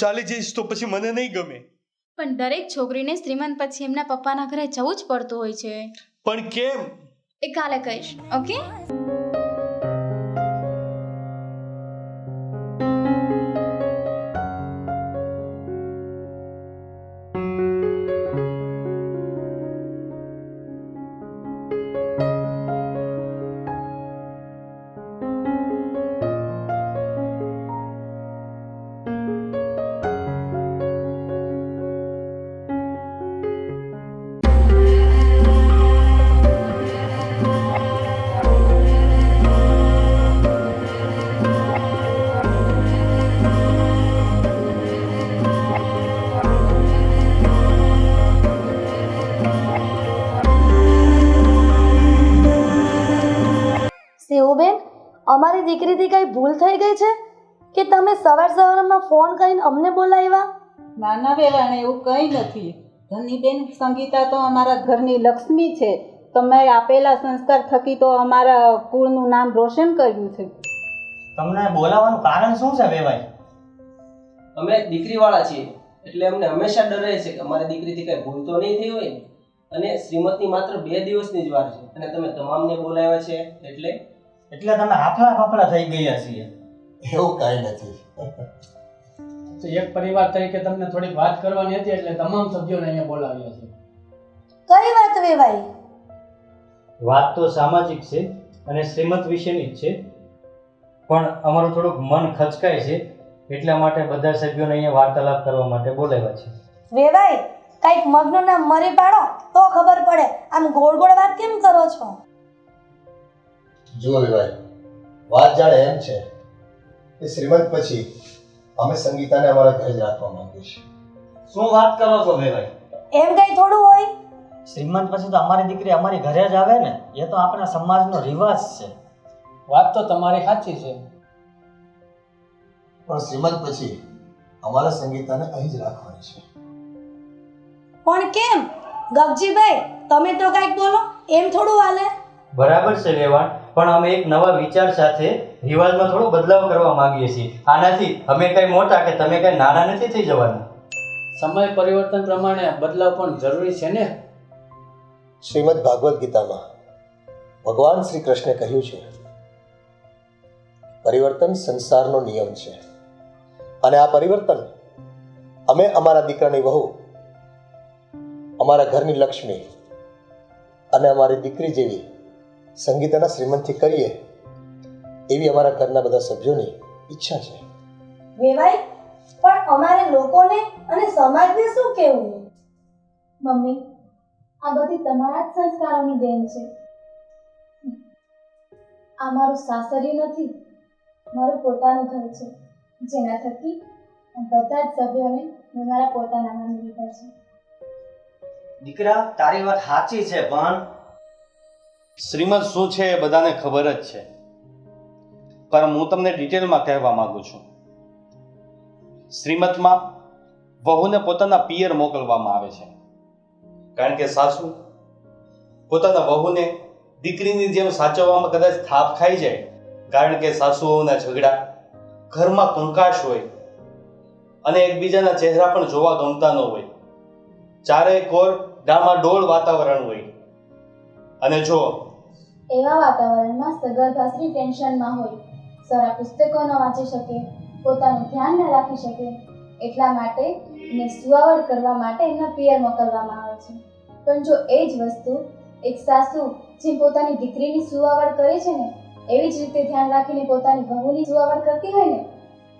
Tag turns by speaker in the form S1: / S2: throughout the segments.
S1: ચાલી જઈશ તો પછી મને નહીં ગમે.
S2: પણ દરેક છોકરીને શ્રીમંત પછી એમના પપ્પાના ઘરે જવું જ પડતું હોય છે.
S1: પણ કેમ?
S2: એ કાલે કહીશ ઓકે?
S3: અમારી દીકરીથી કઈ ભૂલ થઈ ગઈ છે? કે તમે સવાર સવારમાં ફોન કરીને અમને બોલાવ્યા?
S4: ના ના વેવાણ એવું કંઈ નથી. ધનીબેન સંગીતા તો અમારા ઘરની લક્ષ્મી છે. તમે આપેલા સંસ્કાર થકી તો અમારા કુળનું નામ રોશન કર્યું છે.
S5: તમને બોલાવવાનું કારણ શું છે વેવાઈ?
S6: અમે દીકરીવાળા છીએ એટલે અમને હંમેશા ડર રહે છે કે અમારી દીકરીથી કંઈ ભૂલ તો નહીં થઈ હોય. અને શ્રીમતની માત્ર બે દિવસની જ વાર છે અને તમે તમામને બોલાવ્યા છે એટલે
S5: એટલે તમે હાફલા ફાફલા થઈ ગયા છીએ.
S7: એવું કાંઈ નથી.
S8: તો એક પરિવાર તરીકે તમને થોડીક વાત કરવાની હતી એટલે તમામ સભ્યોને અહીંયા બોલાવ્યા છે.
S3: કઈ વાત વેવાઈ
S5: વાત તો સામાજિક છે અને શ્રીમત વિશેની જ છે. પણ અમારું થોડુંક મન ખચકાય છે એટલા માટે બધા સભ્યોને અહીંયા વાર્તાલાપ કરવા માટે બોલાવ્યા છે.
S3: વેવાઈ કંઈક મગ્ન નામ મરી પાડો તો ખબર પડે. આમ ગોળ ગોળ વાત કેમ કરો છો?
S7: જુઓ વિભાઈ વાત જાણે એમ છે કે શ્રીમંત પછી અમે સંગીતાને અમારા ઘરે જ રાખવા માંગીએ છીએ.
S5: શું વાત કરો છો ભાઈ
S3: એમ કઈ થોડું હોય?
S5: શ્રીમંત પછી તો અમારી દીકરી અમારી ઘરે જ આવે ને એ તો આપણા સમાજનો રિવાજ છે.
S8: વાત તો તમારી સાચી છે.
S7: પણ શ્રીમંત પછી અમારા સંગીતાને અહીં જ રાખવાની છે.
S3: પણ કેમ? ગગજીભાઈ તમે તો કંઈક બોલો એમ થોડું હાલે?
S5: બરાબર છે રેવાણ પણ અમે એક નવા વિચાર સાથે રિવાજમાં થોડો બદલાવ કરવા માંગીએ છીએ. આનાથી અમે કંઈ મોટા કે તમે કંઈ નાના નથી થઈ જવાના?
S8: સમય પરિવર્તન પ્રમાણે બદલાવ પણ જરૂરી છે ને?
S7: શ્રીમદ ભાગવદ્ ગીતામાં ભગવાન શ્રી કૃષ્ણે કહ્યું છે પરિવર્તન સંસારનો નિયમ છે. અને આ પરિવર્તન અમે અમારા દીકરાની વહુ અમારા ઘરની લક્ષ્મી અને અમારી દીકરી જેવી સંગીતાના શ્રીમંતથી કરીએ એવી અમારા ઘરના બધા સભ્યોની ઈચ્છા છે.
S3: વેવાઈ પણ અમારે લોકોને અને સમાજને શું કહેવું?
S2: મમ્મી આ બધી તમારા જ સંસ્કારોની દેન છે. આ મારું સાસરિયું નથી મારું પોતાનું ઘર છે. જેના થકી બધા જ સભ્યોને મેં મારા પોતાના માની લીધા છે.
S5: દીકરા તારી વાત સાચી છે પણ
S1: શ્રીમદ શું છે એ બધાને ખબર જ છે. પણ હું તમને ડિટેલમાં કહેવા માંગુ છું. શ્રીમતમાં વહુને પોતાના પિયર મોકલવામાં આવે છે. કારણ કે સાસુ પોતાના વહુને દીકરીની જેમ સાચવવામાં કદાચ થાપ ખાઈ જાય, કારણ કે સાસુઓના ઝઘડા, ઘરમાં કંકાશ હોય અને એકબીજાના ચહેરા પણ જોવા ગમતા ન હોય. ચારેય કોર ડામાડોળ વાતાવરણ હોય. અને જો
S2: એવા વાતાવરણમાં સગર્ભાશ્રી ટેન્શનમાં હોય સારા પુસ્તકો ન વાંચી શકે પોતાનું ધ્યાન ન રાખી શકે એટલા માટે એને સુવાવડ કરવા માટે એના પિયર મોકલવામાં આવે છે. પણ જો એ જ વસ્તુ એક સાસુ જે પોતાની દીકરીની સુવાવડ કરે છે ને એવી જ રીતે ધ્યાન રાખીને પોતાની વહુની સુવાવડ કરતી હોય ને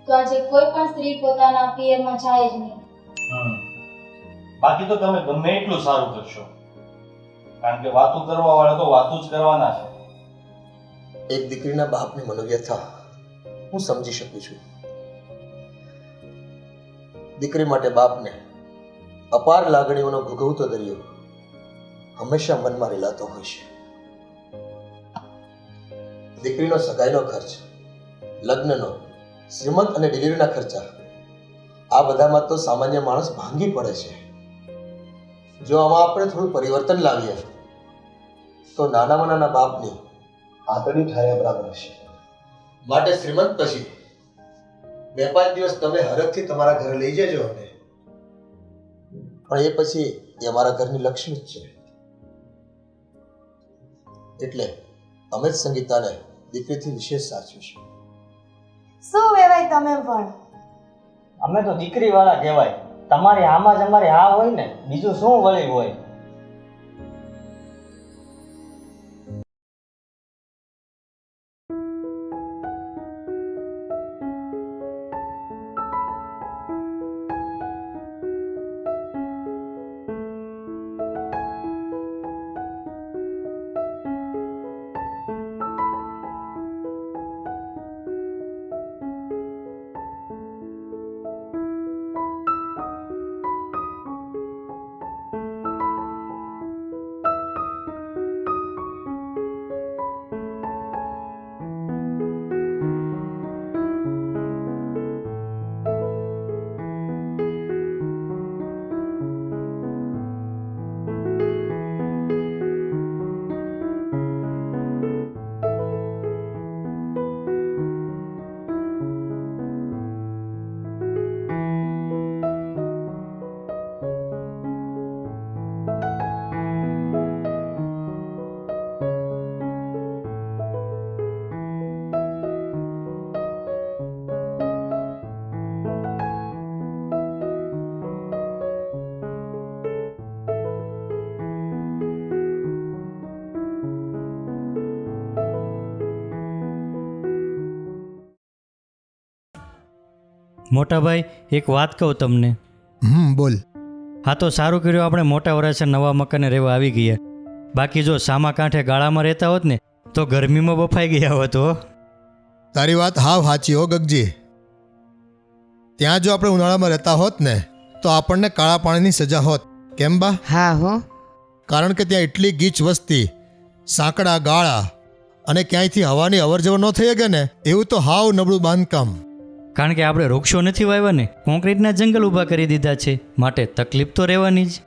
S2: તો આજે કોઈ પણ સ્ત્રી પોતાના પિયરમાં જાય જ નહીં.
S1: બાકી તો તમે ગમે એટલું સારું કરશો. કારણ કે વાતો કરવા વાળા તો વાતો જ કરવાના છે.
S7: એક દીકરીના બાપની મનોવ્યથા હું સમજી શકું છું. દીકરી માટે બાપને અપાર લાગણીઓનો ભોગવતો દરિયો હંમેશા મનમાં રેલાતો હોય છે. દીકરીનો સગાઈનો ખર્ચ, લગ્નનો, શ્રીમંત અને ડિલિવરીના ખર્ચા આ બધામાં તો સામાન્ય માણસ ભાંગી પડે છે. જો આમાં આપણે થોડું પરિવર્તન લાવીએ તો નાનામાં નાના બાપની આંતરડી ઠાર્યા બરાબર હશે. માટે શ્રીમંત પછી
S9: બે પાંચ દિવસ તમે હરખથી તમારા ઘરે લઈ જજો અમે પણ એ પછી એ અમારા ઘરની લક્ષ્મી જ છે. એટલે અમે જ સંગીતાને દીકરીથી વિશેષ સાચવીશું
S3: શું વેવાય તમે પણ?
S5: અમે તો દીકરી વાળા કહેવાય. તમારી આમાં જ અમારે આ હોય ને બીજું શું વળી હોય? મોટા ભાઈ એક વાત કહું તમને.
S9: હમ બોલ.
S5: હા તો સારું કર્યું આપણે મોટા વરાછા નવા મકાને રહેવા આવી ગયા. બાકી જો સામા કાંઠે ગાળામાં રહેતા હોત ને તો ગરમીમાં બફાઈ ગયા હોત હો.
S9: તારી વાત હાવ સાચી હો ગગજી. ત્યાં જો આપણે ઉનાળામાં રહેતા હોત ને તો આપણને કાળા પાણીની સજા હોત. કેમ બા?
S10: હા હો.
S9: કારણ કે ત્યાં એટલી ગીચ વસ્તી સાંકડા ગાળા અને ક્યાંયથી હવાની અવરજવર ન થઈ શકે ને એવું તો હાવ નબળું બાંધકામ.
S5: કારણ કે આપણે વૃક્ષો નથી વાવ્યા ને? કોન્ક્રીટના જંગલ ઊભા કરી દીધા છે. માટે તકલીફ તો રહેવાની જ.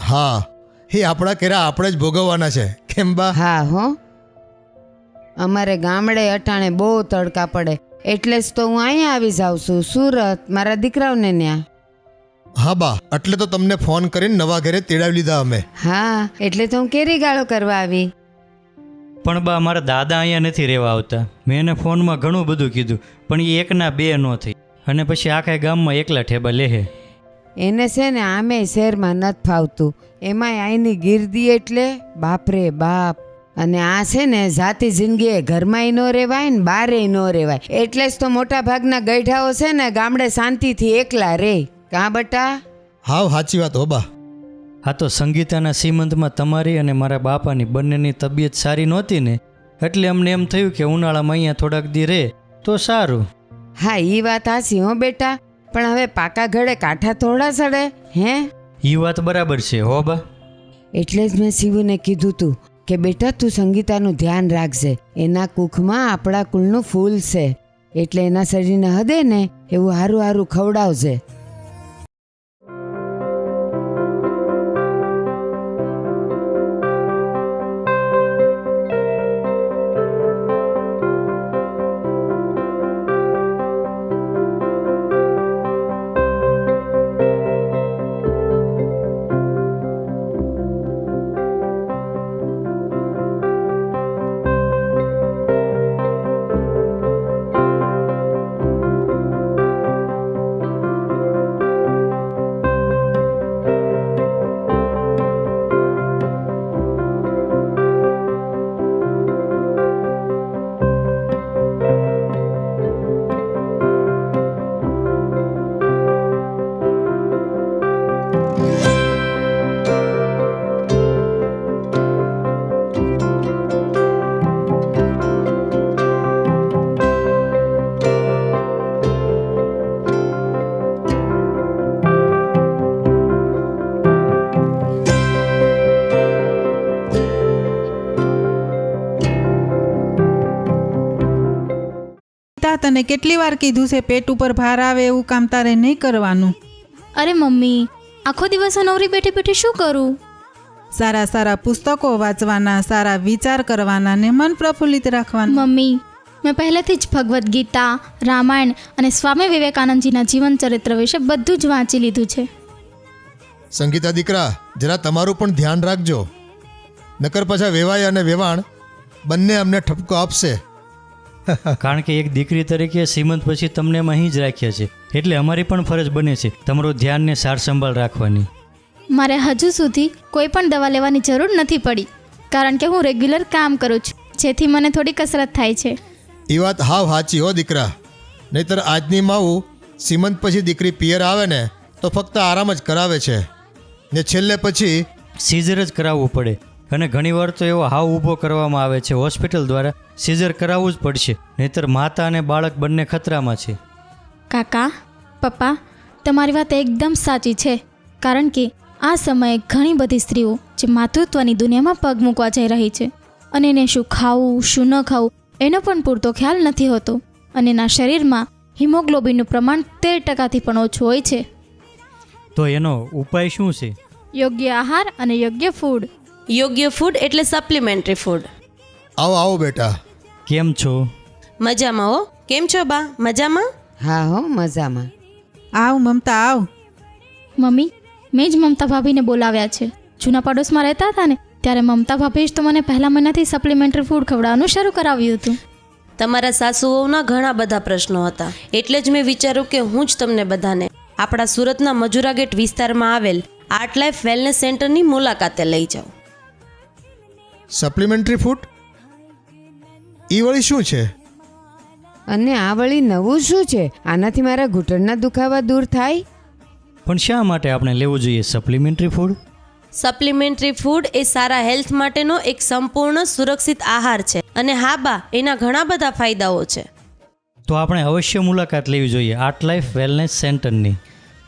S9: હા. એ આપણા કેરા આપણે જ ભોગવવાના છે. કેમ બા?
S10: હા હો. અમારે ગામડે અટાણે બહુ તડકા પડે. એટલે જ તો હું અહીંયા આવી જાઉં છું. સુરત મારા દીકરાઓને ત્યાં
S9: હા બા. એટલે તો તમને ફોન કરીને નવા ઘરે તેડાવી લીધા અમે.
S10: હા એટલે તો હું કેરી ગાળો કરવા આવી.
S5: પણ બા મારા દાદા અહીંયા નથી રહેવા આવતા. મેં એને ફોનમાં ઘણું બધું કીધું પણ એ એકના બે ન થઈ. અને પછી આખા ગામમાં એકલા ઠેબા લેહે.
S10: એને છે ને આમે શહેરમાં નથી ફાવતું. એમાંય અહીંની ગીરદી એટલે બાપરે બાપ. અને આ છે ને જાતિ જિંદગીએ ઘરમાંય ન રહેવાય ને બારેય ન રહેવાય એટલે જ તો મોટા ભાગના ગઈઢાઓ છે ને ગામડે શાંતિથી એકલા રે. કાં બટા?
S9: હાવ સાચી વાત હો બા.
S5: હા તો સંગીતાના સીમંતમાં તમારી અને મારા બાપાની બંનેની તબિયત સારી નહોતી ને? એટલે અમને એમ થયું કે ઉનાળામાં અહીંયા થોડાક દી રહે તો સારું.
S10: હા એ વાત હાચી હો બેટા. પણ હવે પાકા ઘડે કાંઠા થોડા સડે હે?
S5: એ વાત બરાબર છે હો બા.
S10: એટલે જ મેં શિવને કીધું તું કે બેટા તું સંગીતાનું ધ્યાન રાખજે. એના કુખમાં આપણા કુલનું ફૂલ છે. એટલે એના શરીરને હદે ને એવું હારું હારું ખવડાવજે.
S4: તને કેટલી વાર કીધું છે પેટ ઉપર ભાર આવે એવું કામ તારે નહીં કરવાનું?
S11: અરે મમ્મી આખો દિવસ આ નવરી બેઠી બેઠી શું કરું?
S4: સારા સારા પુસ્તકો વાંચવાના સારા વિચાર કરવાના ને મન પ્રફુલ્લિત રાખવાનું.
S11: મમ્મી મેં પહેલેથી જ ભગવદ્ ગીતા રામાયણ અને સ્વામી વિવેકાનંદજીના જીવન ચરિત્ર વિશે બધું જ વાંચી લીધું છે.
S9: સંગીતા દીકરા જરા તમારું પણ ધ્યાન રાખજો. નકર પાછા વેવાય અને વેવાણ બંને અમને ઠપકો આપશે.
S5: કારણ કે એક દીકરી તરીકે શ્રીમંત પછી તમને એમ અહીં જ રાખ્યા છે. એટલે અમારી પણ ફરજ બને છે તમારું ધ્યાન ને સાર સંભાળ રાખવાની.
S11: મારે હજુ સુધી કોઈ પણ દવા લેવાની જરૂર નથી પડી કારણ કે હું રેગ્યુલર કામ કરું છું જેથી મને થોડી કસરત થાય છે.
S9: એ વાત હાવ સાચી હો દીકરા. નહીતર આજની માવું સીમંત પછી દીકરી પિયર આવે ને તો ફક્ત આરામ જ કરાવે છે. ને છેલ્લે પછી
S5: સીઝર જ કરાવવું પડે. અને ઘણીવાર તો એવો હાવ ઊભો કરવામાં આવે છે હોસ્પિટલ દ્વારા સીઝર કરાવવું જ પડશે નહીતર માતા અને બાળક બંને ખતરામાં છે.
S11: કાકા પપ્પા તમારી વાત એકદમ સાચી છે કારણ કે આ સમયે ઘણી બધી સ્ત્રીઓ જે માતૃત્વની દુનિયામાં પગ મૂકવા જઈ રહી છે અને એને શું ખાવું શું ન ખાવું એનો પણ પૂરતો ખ્યાલ નથી હોતો અને એના શરીરમાં હિમોગ્લોબિનનું પ્રમાણ તેર ટકાથી પણ ઓછું હોય છે.
S5: તો એનો ઉપાય શું છે?
S11: યોગ્ય આહાર અને યોગ્ય ફૂડ
S12: યોગ્ય ફૂડ એટલે સપ્લિમેન્ટરી ફૂડ
S9: આવો આવો બેટા.
S5: કેમ છો?
S12: મજામાં હો. કેમ છો બા? મજામાં?
S10: હા હો મજામાં.
S4: આવ મમતા આવ.
S11: મમ્મી મેં જ મમતા ભાભીને બોલાવ્યા છે. જૂના પડોશમાં રહેતા હતા ને ત્યારે મમતા ભાભીએ જ તો મને પહેલા મહિનાથી સપ્લિમેન્ટરી ફૂડ ખવડાવવાનું શરૂ કરાવ્યું હતું.
S12: તમારા સાસુઓના ઘણા બધા પ્રશ્નો હતા. એટલે જ મેં વિચાર્યું કે હું જ તમને બધાને આપણા સુરતના મજુરા ગેટ વિસ્તારમાં આવેલ આર્ટ લાઈફ વેલનેસ સેન્ટરની મુલાકાતે લઈ જાઉં.
S9: સપ્લિમેન્ટરી ફૂડ એ વળી શું છે?
S10: અને આ વળી નવું શું છે? આનાથી મારા ઘૂંટણના દુખાવા દૂર થાય?
S5: પણ શા માટે આપણે લેવું જોઈએ સપ્લિમેન્ટરી ફૂડ
S12: સપ્લિમેન્ટરી ફૂડ એ સારા હેલ્થ માટેનો એક સંપૂર્ણ સુરક્ષિત આહાર છે. અને હા બા એના ઘણા બધા ફાયદાઓ છે.
S5: તો આપણે અવશ્ય મુલાકાત લેવી જોઈએ આર્ટ લાઈફ વેલનેસ સેન્ટરની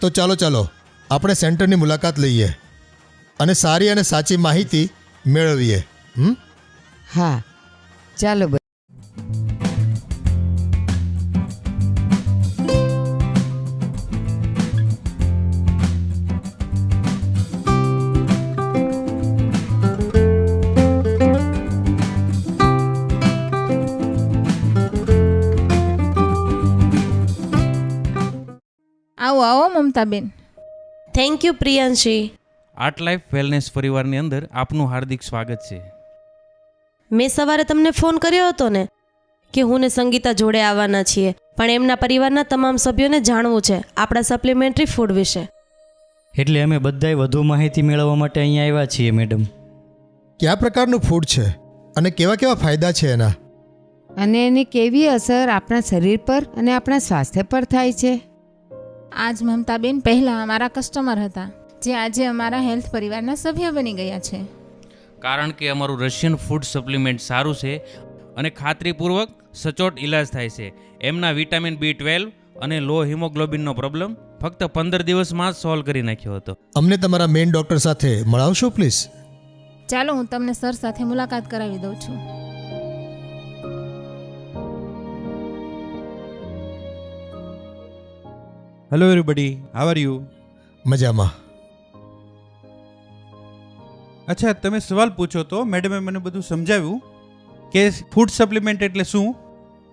S9: તો ચાલો ચાલો. આપણે સેન્ટરની મુલાકાત લઈએ અને સારી અને સાચી માહિતી મેળવીએ. હમ?
S10: હા. ચાલો
S13: આવો આવો Mamtaben.
S12: Thank you Priyanshi.
S14: Art life wellness પરિવારની અંદર આપનું હાર્દિક સ્વાગત છે.
S12: મેં સવારે તમને ફોન કર્યો હતો ને કે હું ને સંગીતા જોડે આવવાના છીએ પણ એમના પરિવારના તમામ સભ્યોને જાણવું છે આપણા સપ્લિમેન્ટરી ફૂડ વિશે.
S5: એટલે અમે બધાય વધુ માહિતી મેળવવા માટે અહીંયા આવ્યા છીએ મેડમ.
S9: કયા પ્રકારનું ફૂડ છે અને કેવા કેવા ફાયદા છે એના?
S10: અને એની કેવી અસર આપણા શરીર પર અને આપણા સ્વાસ્થ્ય પર થાય છે?
S13: આજ મમતાબેન પહેલાં અમારા કસ્ટમર હતા જે આજે અમારા હેલ્થ પરિવારના સભ્ય બની ગયા છે.
S14: કારણ કે અમારું રશિયન ફૂડ સપ્લિમેન્ટ સારું છે અને ખાતરીપૂર્વક સચોટ ઇલાજ થાય છે. એમના વિટામિન બી ટ્વેલ્વ અને લો હિમોગ્લોબિનનો પ્રોબ્લેમ ફક્ત પંદર દિવસમાં જ સોલ્વ કરી નાખ્યો હતો.
S9: અમને તમારા મેઇન ડૉક્ટર સાથે મળાવશો પ્લીઝ?
S13: ચાલો હું તમને સર સાથે મુલાકાત કરાવી દઉં છું.
S15: Hello everybody how are you
S9: મજામાં.
S15: અચ્છા, તમે સવાલ પૂછો તો મેડમે મને બધું સમજાવ્યું કે ફૂડ સપ્લિમેન્ટ એટલે શું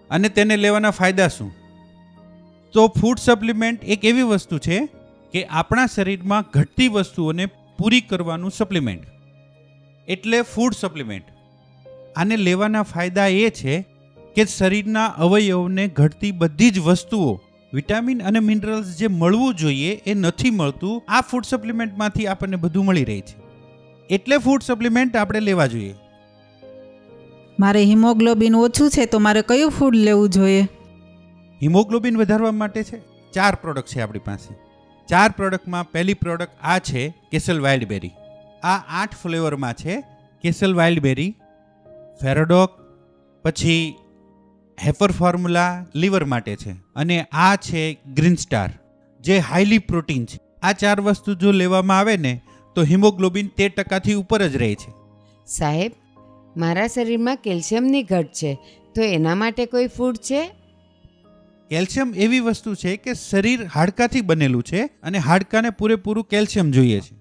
S15: અને તેને લેવાના ફાયદા શું? તો ફૂડ સપ્લિમેન્ટ એક એવી વસ્તુ છે કે આપણા શરીરમાં ઘટતી વસ્તુઓને પૂરી કરવાનું સપ્લિમેન્ટ એટલે ફૂડ સપ્લિમેન્ટ આને લેવાના ફાયદા એ છે કે શરીરના અવયવને ઘટતી બધી જ વસ્તુઓ, વિટામિન અને મિનરલ્સ જે મળવું જોઈએ એ નથી મળતું, આ ફૂડ સપ્લિમેન્ટમાંથી આપણને બધું મળી રહે છે. એટલે ફૂડ સપ્લિમેન્ટ આપણે લેવા જોઈએ.
S4: મારે હિમોગ્લોબિન ઓછું છે તો મારે કયું ફૂડ લેવું જોઈએ?
S15: હિમોગ્લોબિન વધારવા માટે છે ચાર પ્રોડક્ટ છે આપણી પાસે. ચાર પ્રોડક્ટમાં પહેલી પ્રોડક્ટ આ છે કેસલ વાઇલ્ડ બેરી આ આઠ ફ્લેવરમાં છે કેસલ વાઇલ્ડ બેરી ફેરોડોક પછી હેફર ફોર્મ્યુલા લીવર માટે છે અને આ છે ગ્રીન સ્ટાર જે હાઈલી પ્રોટીન છે. આ ચાર વસ્તુ જો લેવામાં આવે ને તો હિમોગ્લોબિન તેર ટકાથી ઉપર જ રહે છે.
S10: સાહેબ મારા શરીરમાં કેલ્શિયમની ઘટ છે તો એના માટે કોઈ ફૂડ છે?
S15: કેલ્શિયમ એવી વસ્તુ છે કે શરીર હાડકાથી બનેલું છે અને હાડકાને પૂરેપૂરું કેલ્શિયમ જોઈએ છે.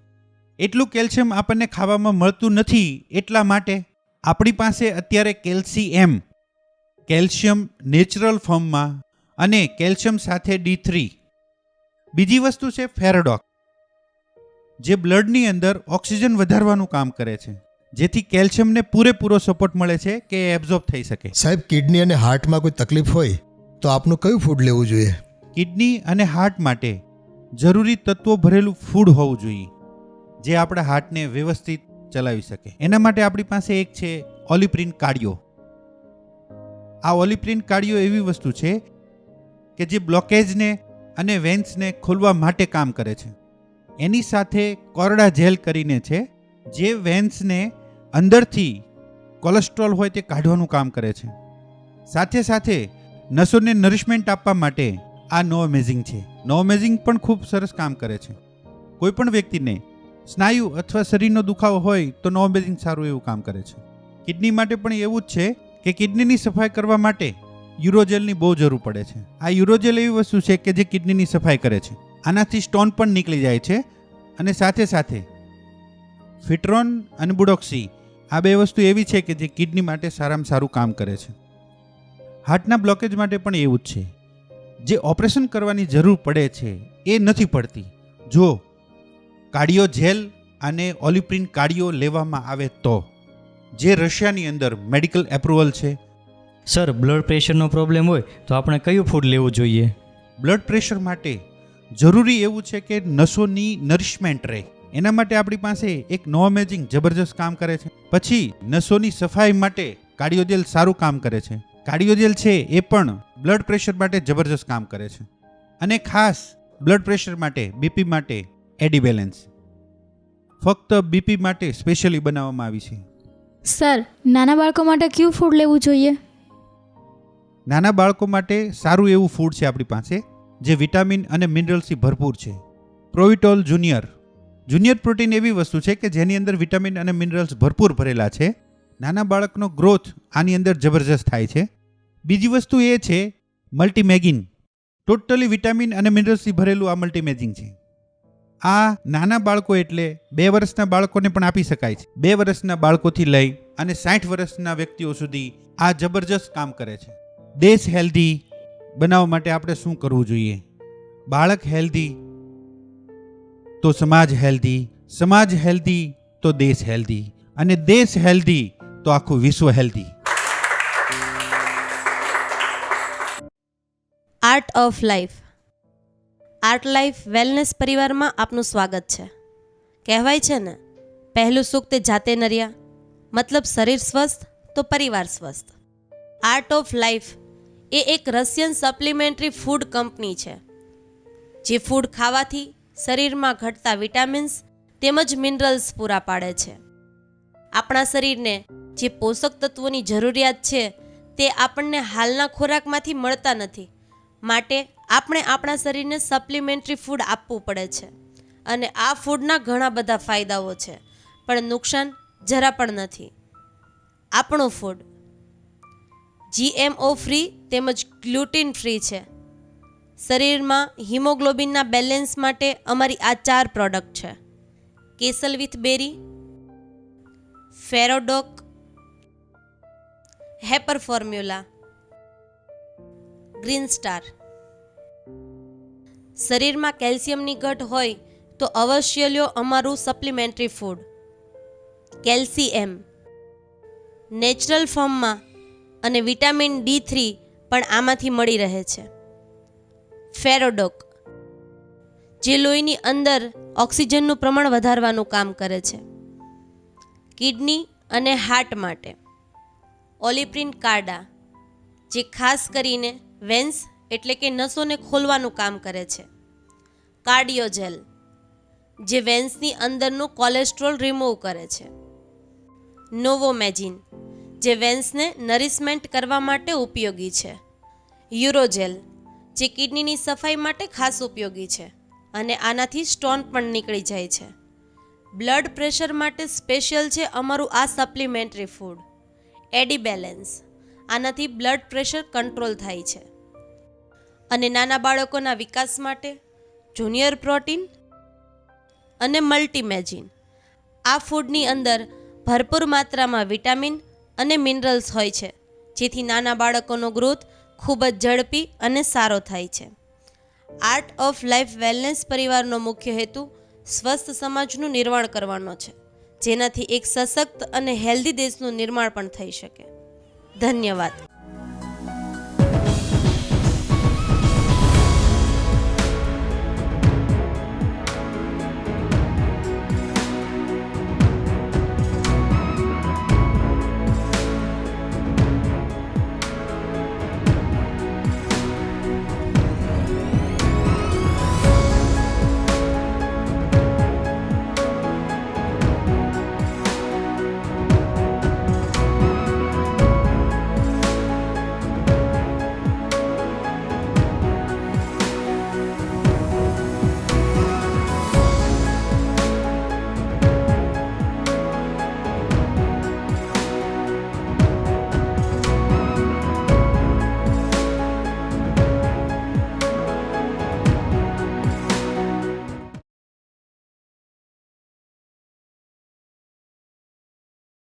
S15: એટલું કેલ્શિયમ આપણને ખાવામાં મળતું નથી એટલા માટે આપણી પાસે અત્યારે કેલ્સીએમ કેલ્શિયમ નેચરલ ફોર્મમાં અને કેલ્શિયમ સાથે ડી થ્રી. બીજી વસ્તુ છે ફેરાડોક જે બ્લડની અંદર ઓક્સિજન વધારવાનું કામ કરે છે. જેથી કેલ્શિયમને પૂરેપૂરો સપોર્ટ મળે છે કે એ એબ્ઝોર્બ થઈ શકે.
S16: સાહેબ કિડની અને હાર્ટમાં કોઈ તકલીફ હોય તો આપનું કયું ફૂડ લેવું જોઈએ?
S15: કિડની અને હાર્ટ માટે જરૂરી તત્વો ભરેલું ફૂડ હોવું જોઈએ જે આપણા હાર્ટને વ્યવસ્થિત ચલાવી શકે. એના માટે આપણી પાસે એક છે ઓલિપ્રિન કાર્ડિયો. આ ઓલિપ્રિન કાર્ડિયો એવી વસ્તુ છે કે જે બ્લોકેજને અને વેન્સને ખોલવા માટે કામ કરે છે. એની સાથે કોરડા જેલ કરીને છે, જે વેન્સને અંદરથી કોલેસ્ટ્રોલ હોય તે કાઢવાનું કામ કરે છે. સાથે સાથે નસોને નરિશમેન્ટ આપવા માટે આ નો અમેઝિંગ છે. નો અમેઝિંગ પણ ખૂબ સરસ કામ કરે છે. કોઈ પણ વ્યક્તિને સ્નાયુ અથવા શરીરનો દુખાવો હોય તો નો અમેઝિંગ સારું એવું કામ કરે છે. કિડની માટે પણ એવું જ છે કે કિડનીની સફાઈ કરવા માટે યુરોજેલની બહુ જરૂર પડે છે. આ યુરોજેલ એવી વસ્તુ છે કે જે કિડનીની સફાઈ કરે છે. આનાથી સ્ટોન પણ નીકળી જાય છે અને સાથે સાથે ફિટ્રોન અને બુડોક્સી આ બે વસ્તુ એવી છે કે જે કિડની માટે સારામાં સારું કામ કરે છે. હાર્ટના બ્લોકેજ માટે પણ એવું જ છે. જે ઓપરેશન કરવાની જરૂર પડે છે એ નથી પડતી. જો કાર્ડિયો જેલ અને ઓલિપ્રિન કાર્ડિયો લેવામાં આવે તો જે રશિયાની અંદર મેડિકલ એપ્રુવલ છે.
S5: સર બ્લડ પ્રેશરનો પ્રોબ્લેમ હોય તો આપણે કયું ફૂડ લેવું જોઈએ?
S15: બ્લડ પ્રેશર માટે જરૂરી એવું છે કે નસોની નરિશમેન્ટ રહે. એના માટે આપણી પાસે એક નો અમેજિંગ જબરજસ્ત કામ કરે છે. પછી નસોની સફાઈ માટે કાર્ડિયોજેલ સારું કામ કરે છે. કાર્ડિયોજેલ છે એ પણ બ્લડ પ્રેશર માટે જબરજસ્ત કામ કરે છે. અને ખાસ બ્લડ પ્રેશર માટે બીપી માટે એડી બેલેન્સ ફક્ત બીપી માટે સ્પેશિયલી બનાવવામાં આવી છે.
S11: સર નાના બાળકો માટે કયું ફૂડ લેવું જોઈએ?
S15: નાના બાળકો માટે સારું એવું ફૂડ છે આપણી પાસે. જે વિટામિન અને મિનરલ્સથી ભરપૂર છે. પ્રોવિટોલ જુનિયર. જુનિયર પ્રોટીન એવી વસ્તુ છે કે જેની અંદર વિટામિન અને મિનરલ્સ ભરપૂર ભરેલા છે. નાના બાળકનો ગ્રોથ આની અંદર જબરજસ્ત થાય છે. બીજી વસ્તુ એ છે મલ્ટીમેગિન. ટોટલી વિટામિન અને મિનરલ્સથી ભરેલું આ મલ્ટીમેજિંગ છે. આ નાના બાળકો એટલે બે વર્ષના બાળકોને પણ આપી શકાય છે. બે વર્ષના બાળકોથી લઈ અને સાઠ વર્ષના વ્યક્તિઓ સુધી આ જબરજસ્ત કામ કરે છે. દેશ હેલ્ધી બનાવવા માટે આપણે શું કરવું જોઈએ? બાળક હેલ્ધી તો સમાજ હેલ્ધી સમાજ હેલ્ધી તો દેશ હેલ્ધી અને દેશ હેલ્ધી તો આખું વિશ્વ healthy
S12: art of life art life wellness પરિવારમાં આપનું સ્વાગત છે. કહેવાય છે ને, પહેલું સુખ તે જાતે નર્યા, મતલબ શરીર સ્વસ્થ, તો પરિવાર સ્વસ્થ. આર્ટ ઓફ લાઈફ એ એક રશિયન સપ્લિમેન્ટરી ફૂડ કંપની છે, જે ફૂડ ખાવાથી શરીરમાં ઘટતા વિટામિન્સ તેમજ મિનરલ્સ પૂરા પાડે છે. આપણા શરીરને જે પોષક તત્વોની જરૂરિયાત છે, તે આપણને હાલના ખોરાકમાંથી મળતા નથી, માટે આપણે આપણા શરીરને સપ્લિમેન્ટરી ફૂડ આપવું પડે છે. અને આ ફૂડના ઘણા બધા ફાયદાઓ છે, પણ નુકસાન જરા પણ નથી. આપણું ફૂડ જીએમઓ ફ્રી તેમજ ગ્લુટિન ફ્રી છે. શરીરમાં હિમોગ્લોબિનના બેલેન્સ માટે અમારી આ ચાર પ્રોડક્ટ છે. કેસલ વિથ બેરી ફેરોડોક હેપર ફોર્મ્યુલા ગ્રીન સ્ટાર શરીરમાં કેલ્શિયમની ઘટ હોય તો અવશ્ય લ્યો અમારું સપ્લિમેન્ટરી ફૂડ કેલ્શિયમ. નેચરલ ફોર્મમાં અને વિટામિન ડી થ્રી પણ આમાંથી મળી રહે છે. ફેરોડોક, જે લોહીની અંદર ઓક્સિજનનું પ્રમાણ વધારવાનું કામ કરે છે. કિડની અને હાર્ટ માટે, ઓલિપ્રિન કાર્ડા, જે ખાસ કરીને વેન્સ એટલે કે નસોને ખોલવાનું કામ કરે છે. કાર્ડિયોજેલ, જે વેન્સની અંદરનું કોલેસ્ટ્રોલ રિમૂવ કરે છે. નોવોમેજિન જે વેન્સને નરિશમેન્ટ કરવા માટે ઉપયોગી છે. યુરોજેલ, જે કિડનીની સફાઈ માટે ખાસ ઉપયોગી છે અને આનાથી સ્ટોન પણ નીકળી જાય છે. બ્લડ પ્રેશર માટે સ્પેશિયલ છે અમારું આ સપ્લિમેન્ટરી ફૂડ. એડી બેલેન્સ, આનાથી બ્લડ પ્રેશર કંટ્રોલ થાય છે. અને નાના બાળકોના વિકાસ માટે જુનિયર પ્રોટીન અને મલ્ટીમેજિન. આ ફૂડની અંદર ભરપૂર માત્રામાં વિટામિન અને મિનરલ્સ હોય છે, જેથી નાના બાળકોનો ગ્રોથ ખૂબ જ ઝડપી અને સારો થાય છે. આર્ટ ઓફ લાઈફ વેલનેસ પરિવારનો મુખ્ય હેતુ સ્વસ્થ સમાજનું નિર્માણ કરવાનો છે, જેનાથી એક સશક્ત અને હેલ્ધી દેશનું નિર્માણ પણ થઈ શકે. ધન્યવાદ.